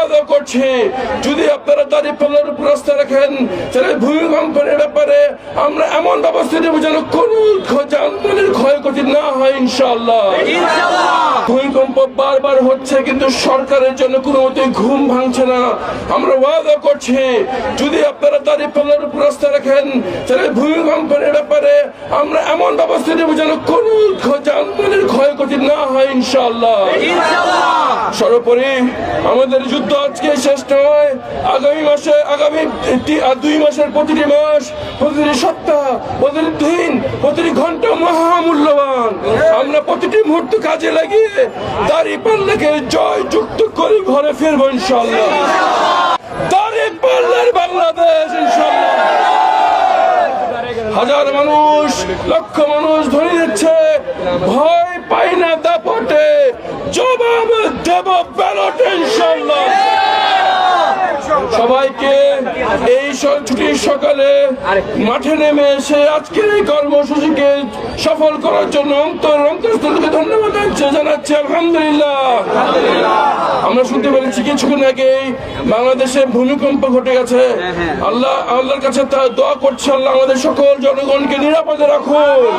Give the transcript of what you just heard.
ওয়াদা করছি। যদি আপনারা দাঁড়িয়ে পাল্লার উপর রাস্তা রাখেন তাহলে ভূমিকম্পের ব্যাপারে আমরা এমন ব্যবস্থা নেব যেন কোন যানবাহনের ক্ষয়ক্ষতি না হয় ইনশাল্লাহ ভূমিকম্প বারবার হচ্ছে কিন্তু সরকারের জন্য কোনো মতে ঘুম ভাঙছে না। আমরা ওয়াদা করছি যদি আপনারা উপর রাস্তা রাখেন তাহলে ভূমিকম্পের ব্যাপারে আমরা এমন ব্যবস্থা নেব যেন কোন ক্ষয়ক্ষতি না হয় ইনশাআল্লাহ। সর্বোপরি আমাদের যুদ্ধ আজকে শেষ নয়। আগামী মাসে, আগামী দুই মাসের প্রতিটি মাস, প্রতিটি সপ্তাহ, প্রতিটি দিন, প্রতিটি ঘণ্টা মহামূল্যবান। আমরা প্রতিটি মুহূর্ত কাজে লাগিয়ে দাড়ি পাল্লাকে জয় যুক্ত করে ঘরে ফিরবো ইনশাল্লাহ দাড়ি পাল্লার বাংলাদেশ ইনশাল্লাহ হাজার মানুষ, লক্ষ মানুষ ধরে দিচ্ছে ভয় জবাব দেব ব্যালট ইনশাল্লাহ সবাইকে এই ছুটির সকালে মাঠে নেমে এসে আজকের এই কর্মসূচিকে সফল করার জন্য অন্তর অন্তরস্থল ধন্যবাদ জানাচ্ছি- আলহামদুলিল্লাহ। আমরা শুনতে পেরেছি, কিছুক্ষণ আগেই বাংলাদেশে ভূমিকম্প ঘটে গেছে। আল্লাহ, আল্লাহর কাছে তা দোয়া করছে, আল্লাহ আমাদের সকল জনগণকে নিরাপদে রাখুন।